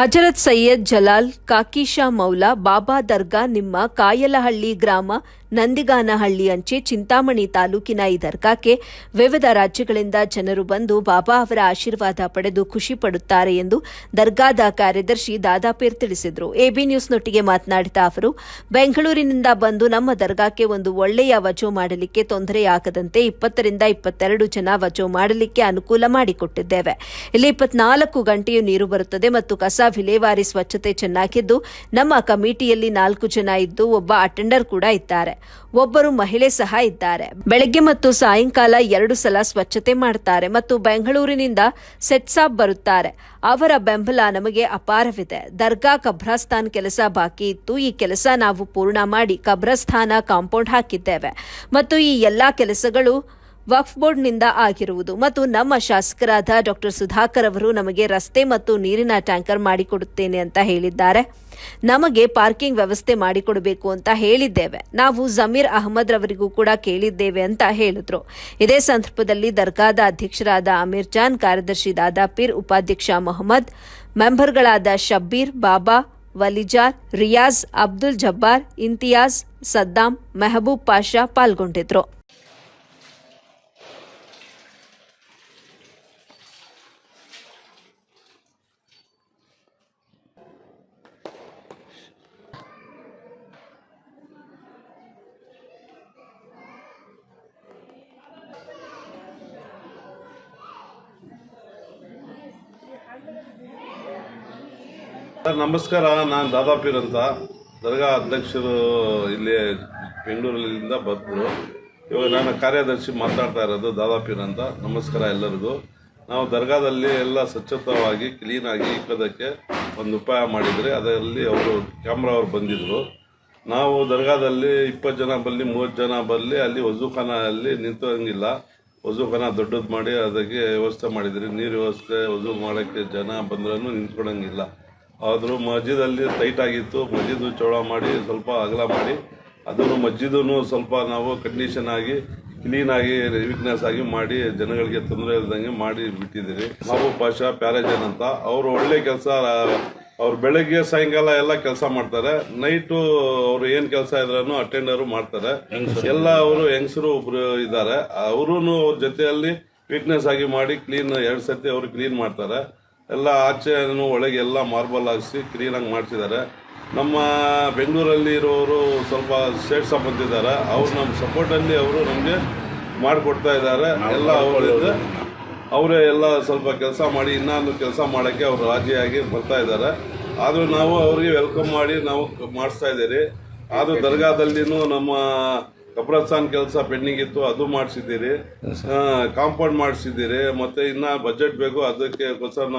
ಹಜರತ್ ಸೈಯದ್ ಜಲಾಲ್ ಕಾಕಿಶಾ ಮೌಲಾ ಬಾಬಾ ದರ್ಗಾ ನಿಮ್ಮ ಕಾಯಲಹಳ್ಳಿ ಗ್ರಾಮ ನಂದಿಗಾನಹಳ್ಳಿ ಅಂಚೆ ಚಿಂತಾಮಣಿ ತಾಲೂಕಿನ ಈ ದರ್ಗಾಕ್ಕೆ ವಿವಿಧ ರಾಜ್ಯಗಳಿಂದ ಜನರು ಬಂದು ಬಾಬಾ ಅವರ ಆಶೀರ್ವಾದ ಪಡೆದು ಖುಷಿ ಪಡುತ್ತಾರೆ ಎಂದು ದರ್ಗಾದ ಕಾರ್ಯದರ್ಶಿ ದಾದಾಪೀರ್ ತಿಳಿಸಿದರು. ಎಬಿ ನ್ಯೂಸ್ನೊಟ್ಟಿಗೆ ಮಾತನಾಡಿದ ಅವರು, ಬೆಂಗಳೂರಿನಿಂದ ಬಂದು ನಮ್ಮ ದರ್ಗಾಕ್ಕೆ ಒಂದು ಒಳ್ಳೆಯ ವಜೋ ಮಾಡಲಿಕ್ಕೆ ತೊಂದರೆಯಾಗದಂತೆ ಇಪ್ಪತ್ತರಿಂದ ಇಪ್ಪತ್ತೆರಡು ಜನ ವಜೋ ಮಾಡಲಿಕ್ಕೆ ಅನುಕೂಲ ಮಾಡಿಕೊಟ್ಟಿದ್ದೇವೆ. ಇಲ್ಲಿ ಇಪ್ಪತ್ನಾಲ್ಕು ಗಂಟೆಯೂ ನೀರು ಬರುತ್ತದೆ ಮತ್ತು ಕಸ ವಿಲೇವಾರಿ ಸ್ವಚ್ಛತೆ ಚೆನ್ನಾಗಿದ್ದು, ನಮ್ಮ ಕಮಿಟಿಯಲ್ಲಿ ನಾಲ್ಕು ಜನ ಇದ್ದು ಒಬ್ಬ ಅಟೆಂಡರ್ ಕೂಡ ಇದ್ದಾರೆ. ಒಬ್ಬರು ಮಹಿಳೆ ಸಹ ಇದ್ದಾರೆ. ಬೆಳಗ್ಗೆ ಮತ್ತು ಸಾಯಂಕಾಲ ಎರಡು ಸಲ ಸ್ವಚ್ಛತೆ ಮಾಡ್ತಾರೆ ಮತ್ತು ಬೆಂಗಳೂರಿನಿಂದ ಸೆಟ್ಸಾಬ್ ಬರುತ್ತಾರೆ. ಅವರ ಬೆಂಬಲ ನಮಗೆ ಅಪಾರವಿದೆ. ದರ್ಗಾ ಕಬ್ರಸ್ತಾನ್ ಕೆಲಸ ಬಾಕಿ ಇತ್ತು. ಈ ಕೆಲಸ ನಾವು ಪೂರ್ಣ ಮಾಡಿ ಕಬ್ರಸ್ಥಾನ ಕಾಂಪೌಂಡ್ ಹಾಕಿದ್ದೇವೆ. ಮತ್ತು ಈ ಎಲ್ಲಾ ಕೆಲಸಗಳು ವಕ್ಫ್ ಬೋರ್ಡ್ನಿಂದ ಆಗಿರುವುದು. ಮತ್ತು ನಮ್ಮ ಶಾಸಕರಾದ ಡಾಕ್ಟರ್ ಸುಧಾಕರ್ ಅವರು ನಮಗೆ ರಸ್ತೆ ಮತ್ತು ನೀರಿನ ಟ್ಯಾಂಕರ್ ಮಾಡಿಕೊಡುತ್ತೇನೆ ಅಂತ ಹೇಳಿದ್ದಾರೆ. ನಮಗೆ ಪಾರ್ಕಿಂಗ್ ವ್ಯವಸ್ಥೆ ಮಾಡಿಕೊಡಬೇಕು ಅಂತ ಹೇಳಿದ್ದೇವೆ. ನಾವು ಜಮೀರ್ ಅಹಮದ್ ರವರಿಗೂ ಕೂಡ ಕೇಳಿದ್ದೇವೆ ಅಂತ ಹೇಳಿದ್ರು. ಇದೇ ಸಂದರ್ಭದಲ್ಲಿ ದರ್ಗಾದ ಅಧ್ಯಕ್ಷರಾದ ಅಮೀರ್ ಜಾನ್, ಕಾರ್ಯದರ್ಶಿ ದಾದಾಪೀರ್ ಉಪಾಧ್ಯಕ್ಷ ಮೊಹಮ್ಮದ್, ಮೆಂಬರ್ಗಳಾದ ಶಬ್ಬೀರ್, ಬಾಬಾ, ವಲಿಜಾರ್, ರಿಯಾಜ್, ಅಬ್ದುಲ್ ಜಬ್ಬಾರ್ ಇಂತಿಯಾಜ್ ಸದ್ದಾಂ, ಮೆಹಬೂಬ್ ಪಾಷಾ ಪಾಲ್ಗೊಂಡಿದ್ರು. ಸರ್, ನಮಸ್ಕಾರ. ನಾನು ದಾದಾಪೀರ್ ಅಂತ. ದರ್ಗಾ ಅಧ್ಯಕ್ಷರು ಇಲ್ಲಿ ಬೆಂಗಳೂರಿನಿಂದ ಬಂದರು. ಇವಾಗ ನಾನು ಕಾರ್ಯದರ್ಶಿ ಮಾತಾಡ್ತಾ ಇರೋದು ದಾದಾಪೀರ್ ಅಂತ. ನಮಸ್ಕಾರ ಎಲ್ಲರಿಗೂ. ನಾವು ದರ್ಗಾದಲ್ಲಿ ಎಲ್ಲ ಸ್ವಚ್ಛತವಾಗಿ ಕ್ಲೀನಾಗಿ ಇಕ್ಕೋದಕ್ಕೆ ಒಂದು ಉಪಾಯ ಮಾಡಿದರೆ ಅದರಲ್ಲಿ ಅವರು, ಕ್ಯಾಮ್ರಾ ಅವ್ರು ಬಂದಿದ್ದರು ನಾವು ದರ್ಗಾದಲ್ಲಿ ಇಪ್ಪತ್ತು ಜನ ಬರಲಿ ಮೂವತ್ತು ಜನ ಬರಲಿ ಅಲ್ಲಿ ವಜೂಖಾನಲ್ಲಿ ನಿಂತಂಗಿಲ್ಲ. ವಜೂಖಾನ ದೊಡ್ಡದು ಮಾಡಿ ಅದಕ್ಕೆ ವ್ಯವಸ್ಥೆ ಮಾಡಿದ್ರಿ. ನೀರು ವ್ಯವಸ್ಥೆ ವಜೂ ಮಾಡೋಕ್ಕೆ ಜನ ಬಂದ್ರೂ ನಿಂತ್ಕೊಳಂಗಿಲ್ಲ. ಆದರೂ ಮಸ್ಜಿದಲ್ಲಿ ಟೈಟ್ ಆಗಿತ್ತು. ಮಸ್ಜಿದ್ ಚೌಳ ಮಾಡಿ ಸ್ವಲ್ಪ ಅಗಲ ಮಾಡಿ, ಅದನ್ನು ಮಸ್ಜಿದೂ ಸ್ವಲ್ಪ ನಾವು ಕಂಡೀಷನ್ ಆಗಿ ಕ್ಲೀನಾಗಿ ವೀಕ್ನೆಸ್ ಆಗಿ ಮಾಡಿ ಜನಗಳಿಗೆ ತೊಂದರೆ ಇಲ್ದಂಗೆ ಮಾಡಿ ಬಿಟ್ಟಿದ್ದೀರಿ. ಮಹಬೂಬ್ ಪಾಷಾ ಪ್ಯಾರೇಜನ್ ಅಂತ ಅವರು ಒಳ್ಳೆ ಕೆಲಸ ಅವ್ರು ಬೆಳಗ್ಗೆ, ಸಾಯಂಕಾಲ ಎಲ್ಲ ಕೆಲಸ ಮಾಡ್ತಾರೆ. ನೈಟು ಅವ್ರು ಏನ್ ಕೆಲಸ ಇದ್ರೂ ಅಟೆಂಡರು ಮಾಡ್ತಾರೆ. ಎಲ್ಲ ಅವರು ಹೆಂಗಸರು ಒಬ್ರು ಇದ್ದಾರೆ. ಅವರು ಅವ್ರ ಜೊತೆಯಲ್ಲಿ ವೀಕ್ನೆಸ್ ಆಗಿ ಮಾಡಿ ಕ್ಲೀನ್ ಎರಡು ಸತಿ ಅವರು ಕ್ಲೀನ್ ಮಾಡ್ತಾರೆ. ಎಲ್ಲ ಆಚೆನೂ ಒಳಗೆ ಎಲ್ಲ ಮಾರ್ಬಲ್ ಹಾಕಿಸಿ ಕ್ಲೀನಾಗಿ ಮಾಡಿಸಿದ್ದಾರೆ. ನಮ್ಮ ಬೆಂಗಳೂರಲ್ಲಿ ಇರೋರು ಸ್ವಲ್ಪ ಸೇಟ್ ಬಂದಿದ್ದಾರೆ ಅವ್ರು ನಮ್ಮ ಸಪೋರ್ಟಲ್ಲಿ ಅವರು ನಮಗೆ ಮಾಡಿಕೊಡ್ತಾ ಇದ್ದಾರೆ. ಎಲ್ಲ ಅವರಿಂದ ಅವರೇ ಎಲ್ಲ ಸ್ವಲ್ಪ ಕೆಲಸ ಮಾಡಿ ಇನ್ನೊಂದು ಕೆಲಸ ಮಾಡೋಕ್ಕೆ ಅವರು ರಾಜಿಯಾಗಿ ಬರ್ತಾ ಇದ್ದಾರೆ. ಆದರೂ ನಾವು ಅವರಿಗೆ ವೆಲ್ಕಮ್ ಮಾಡಿ ನಾವು ಮಾಡಿಸ್ತಾ ಇದ್ದೀರಿ. ಆದರೂ ದರ್ಗಾದಲ್ಲಿನೂ ನಮ್ಮ ಕಬ್ರಸ್ತಾನ್ ಕೆಲಸ ಪೆಂಡಿಂಗ್ ಇತ್ತು ಅದು ಮಾಡಿಸಿದ್ದೀರಿ. ಕಾಂಪೌಂಡ್ ಮಾಡಿಸಿದ್ದೀರಿ. ಮತ್ತೆ ಇನ್ನ ಬಜೆಟ್ ಬೇಕು ಅದಕ್ಕೆ